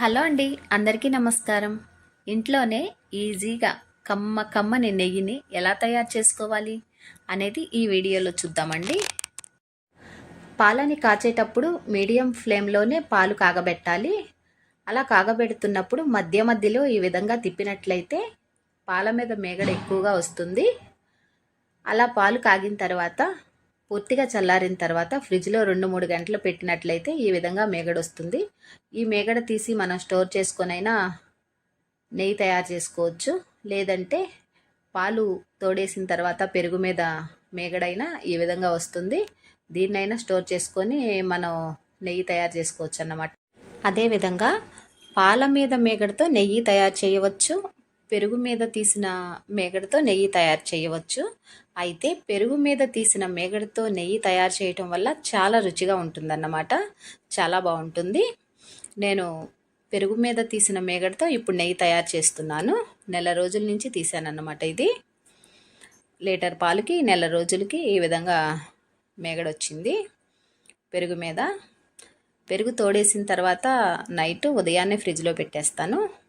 Hello అండి అందరికీ నమస్కారం. ఇంట్లోనే ఈజీగా కమ్మ కమ్మని నెయ్యిని ఎలా తయారు చేసుకోవాలి అనేది ఈ వీడియోలో చూద్దామండి. పాలని కాచేటప్పుడు మీడియం ఫ్లేమ్లోనే పాలు కాగబెట్టాలి. అలా కాగబెడుతున్నప్పుడు మధ్య మధ్యలో ఈ విధంగా తిప్పినట్లయితే పాల మీద మేగడ ఎక్కువగా వస్తుంది. అలా పాలు కాగిన తర్వాత పూర్తిగా చల్లారిన తర్వాత ఫ్రిడ్జ్లో రెండు మూడు గంటలు పెట్టినట్లయితే ఈ విధంగా మేగడ వస్తుంది. ఈ మేగడ తీసి మనం స్టోర్ చేసుకొనైనా నెయ్యి తయారు చేసుకోవచ్చు. లేదంటే పాలు తోడేసిన తర్వాత పెరుగు మీద మేగడైనా ఈ విధంగా వస్తుంది. దీన్నైనా స్టోర్ చేసుకొని మనం నెయ్యి తయారు చేసుకోవచ్చు అన్నమాట అదేవిధంగా పాల మీద మేగడతో నెయ్యి తయారు చేయవచ్చు. పెరుగు మీద తీసిన మేగడతో నెయ్యి తయారు చేయవచ్చు. అయితే పెరుగు మీద తీసిన మేగడతో నెయ్యి తయారు చేయటం వల్ల చాలా రుచిగా ఉంటుందన్నమాట. చాలా బాగుంటుంది. నేను పెరుగు మీద తీసిన మేగడతో ఇప్పుడు నెయ్యి తయారు చేస్తున్నాను. నెల రోజుల నుంచి తీసానన్నమాట ఇది. లీటర్ పాలకి నెల రోజులకి ఈ విధంగా మేగడ వచ్చింది పెరుగు మీద. పెరుగు తోడేసిన తర్వాత నైట్ ఉదయాన్నే ఫ్రిడ్జ్లో పెట్టేస్తాను.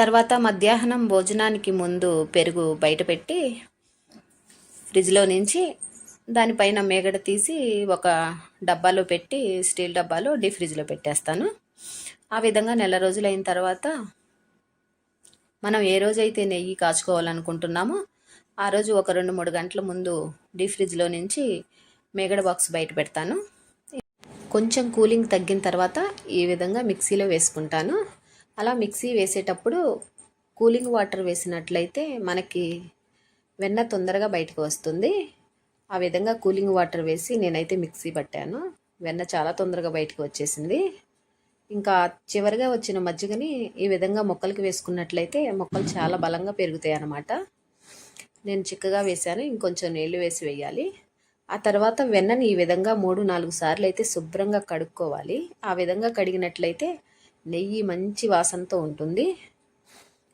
తర్వాత మధ్యాహ్నం భోజనానికి ముందు పెరుగు బయటపెట్టి ఫ్రిడ్జ్లో నుంచి దానిపైన మేగడ తీసి ఒక డబ్బాలో పెట్టి స్టీల్ డబ్బాలో డీ ఫ్రిడ్జ్లో పెట్టేస్తాను. ఆ విధంగా నెల రోజులైన తర్వాత మనం ఏ రోజైతే నెయ్యి కాచుకోవాలనుకుంటున్నామో ఆ రోజు ఒక రెండు మూడు గంటల ముందు డీ ఫ్రిడ్జ్లో నుంచి మేగడ బాక్స్ బయట పెడతాను. కొంచెం కూలింగ్ తగ్గిన తర్వాత ఈ విధంగా మిక్సీలో వేసుకుంటాను. అలా మిక్సీ వేసేటప్పుడు కూలింగ్ వాటర్ వేసినట్లయితే మనకి వెన్న తొందరగా బయటకు వస్తుంది. ఆ విధంగా కూలింగ్ వాటర్ వేసి నేనైతే మిక్సీ పట్టాను. వెన్న చాలా తొందరగా బయటకు వచ్చేసింది. ఇంకా చివరిగా వచ్చిన మజ్జిగని ఈ విధంగా మొక్కలకి వేసుకున్నట్లయితే మొక్కలు చాలా బలంగా పెరుగుతాయి అన్నమాట. నేను చిక్కగా వేశాను. ఇంకొంచెం నీళ్ళు వేసి వేయాలి. ఆ తర్వాత వెన్నని ఈ విధంగా మూడు నాలుగు సార్లు అయితే శుభ్రంగా కడుక్కోవాలి. ఆ విధంగా కడిగినట్లయితే నెయ్యి మంచి వాసనతో ఉంటుంది.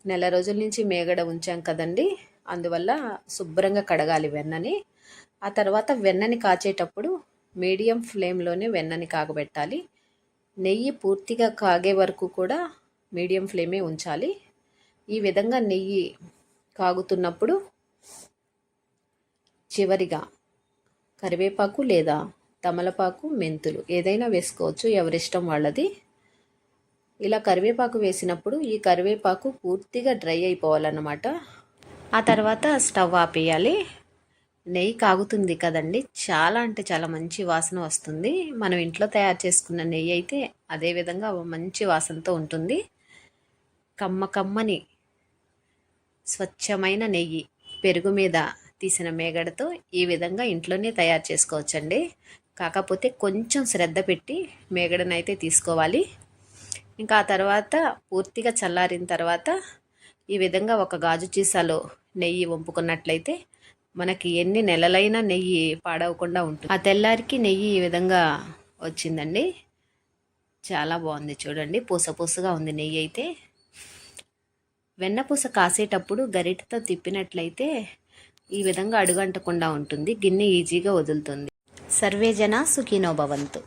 నెల రోజుల నుంచి మేగడ ఉంచాం కదండి. అందువల్ల శుభ్రంగా కడగాలి వెన్నని. ఆ తర్వాత వెన్నని కాచేటప్పుడు మీడియం ఫ్లేమ్లోనే వెన్నని కాగబెట్టాలి. నెయ్యి పూర్తిగా కాగే వరకు కూడా మీడియం ఫ్లేమే ఉంచాలి. ఈ విధంగా నెయ్యి కాగుతున్నప్పుడు చివరిగా కరివేపాకు లేదా తమలపాకు మెంతులు ఏదైనా వేసుకోవచ్చు. ఎవరిష్టం వాళ్ళది. ఇలా కరివేపాకు వేసినప్పుడు ఈ కరివేపాకు పూర్తిగా డ్రై అయిపోవాలన్నమాట. ఆ తర్వాత స్టవ్ ఆపేయాలి. నెయ్యి కాగుతుంది కదండి. చాలా అంటే చాలా మంచి వాసన వస్తుంది. మనం ఇంట్లో తయారు చేసుకున్న నెయ్యి అయితే అదే విధంగా మంచి వాసనతో ఉంటుంది. కమ్మ కమ్మని స్వచ్ఛమైన నెయ్యి పెరుగు మీద తీసిన మేగడతో ఈ విధంగా ఇంట్లోనే తయారు చేసుకోవచ్చండి. కాకపోతే కొంచెం శ్రద్ధ పెట్టి మేగడనైతే తీసుకోవాలి. ఇంకా ఆ తర్వాత పూర్తిగా చల్లారిన తర్వాత ఈ విధంగా ఒక గాజు చీసాలో నెయ్యి వంపుకున్నట్లయితే మనకి ఎన్ని నెలలైనా నెయ్యి పాడవకుండా ఉంటుంది. ఆ తెల్లారికి నెయ్యి ఈ విధంగా వచ్చిందండి. చాలా బాగుంది చూడండి. పూస పూసగా ఉంది నెయ్యి అయితే. వెన్నపూస కాసేటప్పుడు గరిటతో తిప్పినట్లయితే ఈ విధంగా అడుగంటకుండా ఉంటుంది. గిన్నె ఈజీగా వదులుతుంది. సర్వేజన సుఖీనోభవంతు